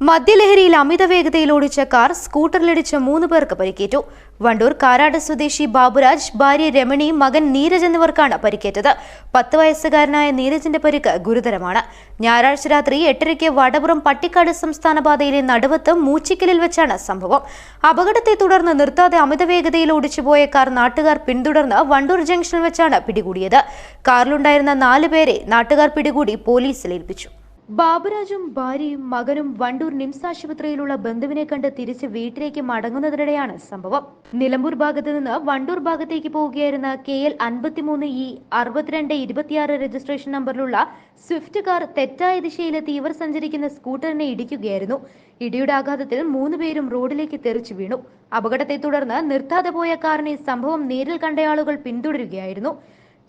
മദ്യലഹരിയിൽ അമിത വേഗതയിൽ ഓടിച്ച കാർ സ്കൂട്ടറിലിടിച്ച് മൂന്ന് പേർക്ക് പരിക്കേറ്റു. വണ്ടൂർ കാരാട് സ്വദേശി ബാബുരാജ് ഭാര്യ രമണി മകൻ നീരജ് എന്നിവർക്കാണ് പരിക്കേറ്റത്. പത്ത് വയസ്സുകാരനായ നീരജിന്റെ പരിക്ക് ഗുരുതരമാണ്. ഞായറാഴ്ച രാത്രി എട്ടരയ്ക്ക് വടപുറം പട്ടിക്കാട് സംസ്ഥാന പാതയിലെ നടുവത്ത് മൂച്ചിക്കലിൽ വെച്ചാണ് സംഭവം. അപകടത്തെ തുടർന്ന് നിർത്താതെ അമിത വേഗതയിൽ ഓടിച്ചുപോയ കാർ നാട്ടുകാർ പിന്തുടർന്ന് വണ്ടൂർ ജംഗ്ഷനിൽ വെച്ചാണ് പിടികൂടിയത്. കാറിലുണ്ടായിരുന്ന നാല് പേരെ നാട്ടുകാർ പിടികൂടി പോലീസിൽ ഏൽപ്പിച്ചു. ബാബുരാജും ഭാര്യയും മകനും വണ്ടൂർ നിംസ് ആശുപത്രിയിലുള്ള ബന്ധുവിനെ കണ്ട് തിരിച്ച് വീട്ടിലേക്ക് മടങ്ങുന്നതിനിടെയാണ് സംഭവം. നിലമ്പൂർ ഭാഗത്ത് നിന്ന് വണ്ടൂർ ഭാഗത്തേക്ക് പോവുകയായിരുന്ന കെ എൽ അൻപത്തിമൂന്ന് ഇ അറുപത്തിരണ്ട് ഇരുപത്തിയാറ് രജിസ്ട്രേഷൻ നമ്പറിലുള്ള സ്വിഫ്റ്റ് കാർ തെറ്റായ ദിശയിലെത്തി ഇവർ സഞ്ചരിക്കുന്ന സ്കൂട്ടറിനെ ഇടിക്കുകയായിരുന്നു. ഇടിയുടെ ആഘാതത്തിൽ മൂന്ന് പേരും റോഡിലേക്ക് തെറിച്ചു വീണു. അപകടത്തെ തുടർന്ന് നിർത്താതെ പോയ കാറിനെ സംഭവം നേരിൽ കണ്ടയാളുകൾ പിന്തുടരുകയായിരുന്നു.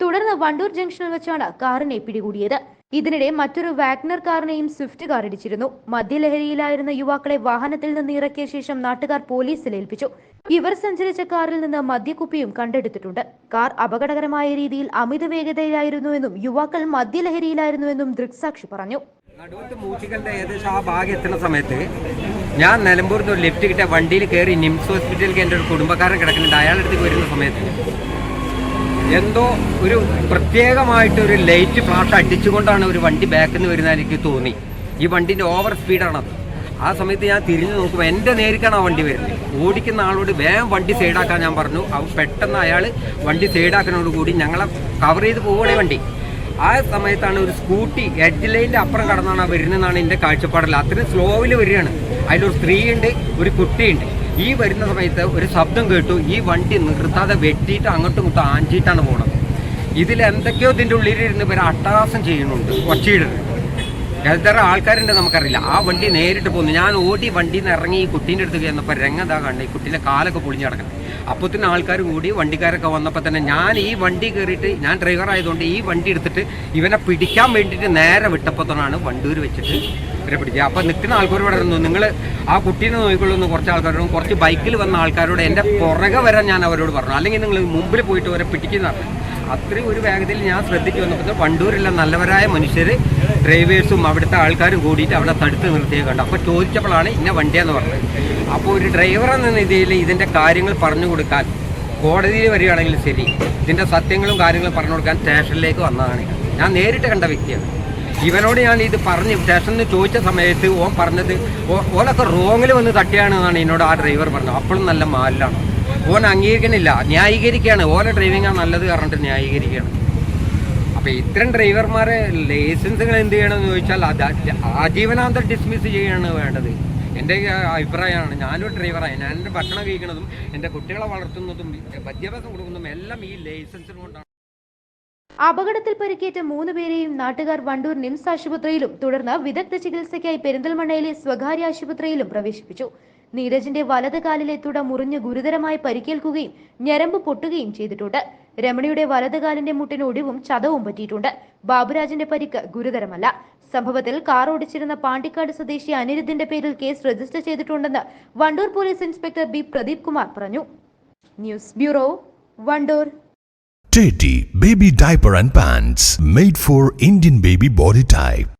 തുടർന്ന് വണ്ടൂർ ജംഗ്ഷനിൽ വെച്ചാണ് കാറിനെ പിടികൂടിയത്. ഇതിനിടെ മറ്റൊരു വാഗ്നർ കാറിനെയും സ്വിഫ്റ്റ് കാർ ഇടിച്ചിരുന്നു. മദ്യലഹരിയിലായിരുന്ന യുവാക്കളെ വാഹനത്തിൽ നിന്ന് ഇറക്കിയ ശേഷം നാട്ടുകാർ പോലീസിൽ ഏൽപ്പിച്ചു. ഇവർ സഞ്ചരിച്ച കാറിൽ നിന്ന് മദ്യക്കുപ്പിയും കണ്ടെടുത്തിട്ടുണ്ട്. കാർ അപകടകരമായ രീതിയിൽ അമിത വേഗതയിലായിരുന്നുവെന്നും യുവാക്കൾ മദ്യലഹരിയിലായിരുന്നുവെന്നും ദൃക്സാക്ഷി പറഞ്ഞു. നടുവത്ത് ഏകദേശം ആ ഭാഗം എത്തുന്ന സമയത്ത് ഞാൻ നിലമ്പൂരിൽ നിന്ന് ഒരു ലിഫ്റ്റ് കിട്ടിയ വണ്ടിയിൽ കയറി നിംസ് ഹോസ്പിറ്റലിലേക്ക് എന്റെ ഒരു കുടുംബക്കാരൻ കിടക്കുന്നുണ്ട്. അയാളെടുത്തേക്ക് വരുന്ന സമയത്ത് എന്തോ ഒരു പ്രത്യേകമായിട്ട് ഒരു ലൈറ്റ് ഫ്ലാഷ് അടിച്ചുകൊണ്ടാണ് ഒരു വണ്ടി ബാക്കിൽ നിന്ന് വരുന്ന എനിക്ക് തോന്നി. ഈ വണ്ടിന്റെ ഓവർ സ്പീഡാണത്. ആ സമയത്ത് ഞാൻ തിരിഞ്ഞു നോക്കുമ്പോൾ എന്റെ നേരിക്കാണ് ആ വണ്ടി വരുന്നത്. ഓടിക്കുന്ന ആളോട് വേഗം വണ്ടി സൈഡാക്കാൻ ഞാൻ പറഞ്ഞു. അവ പെട്ടെന്ന് അയാൾ വണ്ടി സൈഡാക്കുന്നതോട് കൂടി ഞങ്ങളെ കവർ ചെയ്ത് പോവുകയാണ് വണ്ടി. ആ സമയത്താണ് ഒരു സ്കൂട്ടി എഡ്ജ് ലൈനിന്റെ അപ്പുറം കടന്നാണ് വരുന്നതെന്നാണ് എന്റെ കാഴ്ചപ്പാടിൽ. അത്രയും സ്ലോവിൽ വരികയാണ്. അതിലൊരു സ്ത്രീയുണ്ട് ഒരു കുട്ടിയുണ്ട്. ഈ വരുന്ന സമയത്ത് ഒരു ശബ്ദം കേട്ടു. ഈ വണ്ടി നിർത്താതെ വെട്ടിയിട്ട് അങ്ങോട്ടും ഇങ്ങോട്ടും ആഞ്ചിയിട്ടാണ് പോണത്. ഇതിൽ എന്തൊക്കെയോ ഇതിന്റെ ഉള്ളിലിരുന്ന് ഇവർ അട്ടഹാസം ചെയ്യുന്നുണ്ട്. ഒച്ചയിടുന്നത് എത്ര ആൾക്കാരുണ്ട് നമുക്കറിയില്ല. ആ വണ്ടി നേരിട്ട് പോകുന്നു ഞാൻ ഓടി വണ്ടിയിൽ നിന്ന് ഇറങ്ങി ഈ കുട്ടീന്റെ അടുത്ത് ചെന്നപ്പോൾ രംഗതാ കണ്ട. ഈ കുട്ടീന്റെ കാലൊക്കെ പൊളിഞ്ഞ് കിടക്കണം അപ്പോൾ തന്നെ ആൾക്കാർ കൂടി വണ്ടിക്കാരൊക്കെ വന്നപ്പോൾ തന്നെ ഞാൻ ഈ വണ്ടി കയറിയിട്ട് ഞാൻ ഡ്രൈവർ ആയതുകൊണ്ട് ഈ വണ്ടി എടുത്തിട്ട് ഇവനെ പിടിക്കാൻ വേണ്ടിയിട്ട് നേരെ വിട്ടപ്പോൾ തന്നെയാണ് വണ്ടൂർ വെച്ചിട്ട് ഇവരെ പിടിക്കുക അപ്പോൾ നിൽക്കുന്ന ആൾക്കാർ പറയുന്നു നിങ്ങൾ ആ കുട്ടീനെ നോക്കിക്കൊള്ളുന്ന കുറച്ച് ആൾക്കാരോടും കുറച്ച് ബൈക്കിൽ വന്ന ആൾക്കാരോട് എന്റെ പുറകെ വരാൻ ഞാൻ അവരോട് പറഞ്ഞു. അല്ലെങ്കിൽ നിങ്ങൾ മുമ്പിൽ പോയിട്ട് അവരെ പിടിക്കുന്ന. അത്രയും ഒരു വേഗതയിൽ ഞാൻ ശ്രദ്ധിച്ചു വന്നപ്പോൾ വണ്ടൂരിലെ നല്ലവരായ മനുഷ്യർ ഡ്രൈവേഴ്സും അവിടുത്തെ ആൾക്കാരും കൂടിയിട്ട് അവിടെ തടുത്ത് നിർത്തിയേ കണ്ടു. അപ്പോൾ ചോദിച്ചപ്പോഴാണ് ഇന്ന വണ്ടിയെന്ന് പറഞ്ഞത്. അപ്പോൾ ഒരു ഡ്രൈവർ എന്ന രീതിയിൽ ഇതിന്റെ കാര്യങ്ങൾ പറഞ്ഞു കൊടുക്കാൻ കോടതിയിൽ വരികയാണെങ്കിൽ ശരി ഇതിന്റെ സത്യങ്ങളും കാര്യങ്ങളും പറഞ്ഞു കൊടുക്കാൻ സ്റ്റേഷനിലേക്ക് വന്നതാണ്. ഞാൻ നേരിട്ട് കണ്ട വ്യക്തിയാണ്. ഇവനോട് ഞാൻ ഇത് പറഞ്ഞ് സ്റ്റേഷനിൽ ചോദിച്ച സമയത്ത് ഓൻ പറഞ്ഞത് ഓനൊക്കെ റോങ്ങിൽ വന്ന് തട്ടിയാണെന്നാണ് എന്നോട് ആ ഡ്രൈവർ പറഞ്ഞത്. അപ്പോഴും നല്ല മാലിലാണ്. ഓൻ അംഗീകരിക്കുന്നില്ല. ന്യായീകരിക്കുകയാണ്. ഓരോ ഡ്രൈവിംഗാണ് നല്ലത് പറഞ്ഞിട്ട് ന്യായീകരിക്കുകയാണ്. അപ്പോൾ ഇത്തരം ഡ്രൈവർമാരെ ലൈസൻസുകൾ എന്ത് ചെയ്യണമെന്ന് ചോദിച്ചാൽ അത് ആജീവനാന്തം ഡിസ്മിസ് ചെയ്യാണ് വേണ്ടത്. എന്റെ അഭിപ്രായമാണ്. ഞാനൊരു ഡ്രൈവറാണ് ഞാൻ എന്റെ ഭക്ഷണം കഴിക്കുന്നതും എന്റെ കുട്ടികളെ വളർത്തുന്നതും വിദ്യാഭ്യാസം കൊടുക്കുന്നതും എല്ലാം ഈ ലൈസൻസിന് കൊണ്ടാണ്. അപകടത്തിൽ പരിക്കേറ്റ മൂന്ന് പേരെയും നാട്ടുകാർ വണ്ടൂർ നിംസ് ആശുപത്രിയിലും തുടർന്ന് വിദഗ്ധ ചികിത്സയ്ക്കായി പെരിന്തൽമണ്ണയിലെ സ്വകാര്യ ആശുപത്രിയിലും പ്രവേശിപ്പിച്ചു. നീരജിന്റെ വലത് കാലിലെ തുട മുറിഞ്ഞ് ഗുരുതരമായി പരിക്കേൽക്കുകയും ഞരമ്പ് പൊട്ടുകയും ചെയ്തിട്ടുണ്ട്. രമണിയുടെ വലത് കാലിന്റെ മുട്ടിന് ഒടിവും ചതവും പറ്റിയിട്ടുണ്ട്. ബാബുരാജിന്റെ പരിക്ക് ഗുരുതരമല്ല. സംഭവത്തിൽ കാർ ഓടിച്ചിരുന്ന പാണ്ടിക്കാട് സ്വദേശി അനിരുദ്ധിന്റെ പേരിൽ കേസ് രജിസ്റ്റർ ചെയ്തിട്ടുണ്ടെന്ന് Wandoor police inspector B Pradeep Kumar പറഞ്ഞു. News bureau Wandoor. Teddy Baby Diaper and Pants made for Indian baby body type.